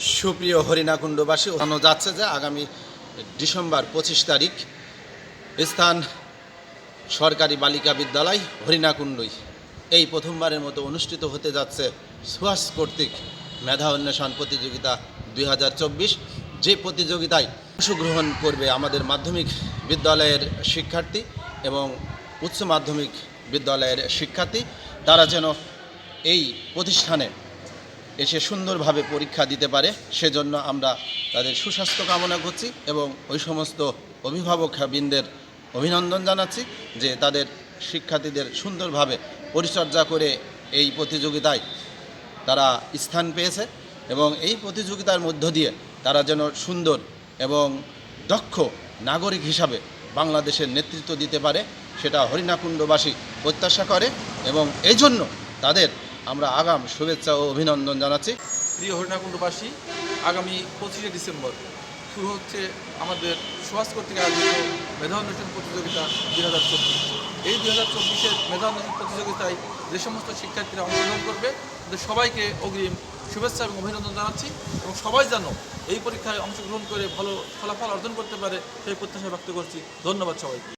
সুপ্রিয় হরিণাকুণ্ডবাসী, জানানো যাচ্ছে যে আগামী ডিসেম্বর পঁচিশ তারিখ স্থান সরকারি বালিকা বিদ্যালয় হরিণাকুণ্ডই। এই প্রথমবারের মতো অনুষ্ঠিত হতে যাচ্ছে সুহাস কর্তৃক মেধা অন্বেষণ প্রতিযোগিতা দুই হাজার চব্বিশ। যে প্রতিযোগিতায় অংশগ্রহণ করবে আমাদের মাধ্যমিক বিদ্যালয়ের শিক্ষার্থী এবং উচ্চ মাধ্যমিক বিদ্যালয়ের শিক্ষার্থী, তারা যেন এই প্রতিষ্ঠানে এসে সুন্দরভাবে পরীক্ষা দিতে পারে। সেজন্য আমরা তাদের সুস্বাস্থ্য কামনা করছি এবং ওই সমস্ত অভিভাবক অভিভাবকবৃন্দের অভিনন্দন জানাচ্ছি যে তাদের শিক্ষার্থীদের সুন্দরভাবে পরিচর্যা করে এই প্রতিযোগিতায় তারা স্থান পেয়েছে এবং এই প্রতিযোগিতার মধ্য দিয়ে তারা যেন সুন্দর এবং দক্ষ নাগরিক হিসাবে বাংলাদেশের নেতৃত্ব দিতে পারে, সেটা হরিণাকুণ্ডবাসী প্রত্যাশা করে এবং এই জন্য তাদের আমরা আগাম শুভেচ্ছা ও অভিনন্দন জানাচ্ছি। প্রিয় হরিণাকুণ্ডবাসী, আগামী পঁচিশে ডিসেম্বর শুরু হচ্ছে আমাদের সুভাষ কর্তৃক আয়োজিত মেধা অন্বেষণ প্রতিযোগিতা দুই হাজার চব্বিশ। এই দুই হাজার চব্বিশের মেধা অন্বেষণ প্রতিযোগিতায় যে সমস্ত শিক্ষার্থীরা অংশগ্রহণ করবে, তাদের সবাইকে অগ্রিম শুভেচ্ছা এবং অভিনন্দন জানাচ্ছি এবং সবাই যেন এই পরীক্ষায় অংশগ্রহণ করে ভালো ফলাফল অর্জন করতে পারে, সেই প্রত্যাশা ব্যক্ত করছি। ধন্যবাদ সবাইকে।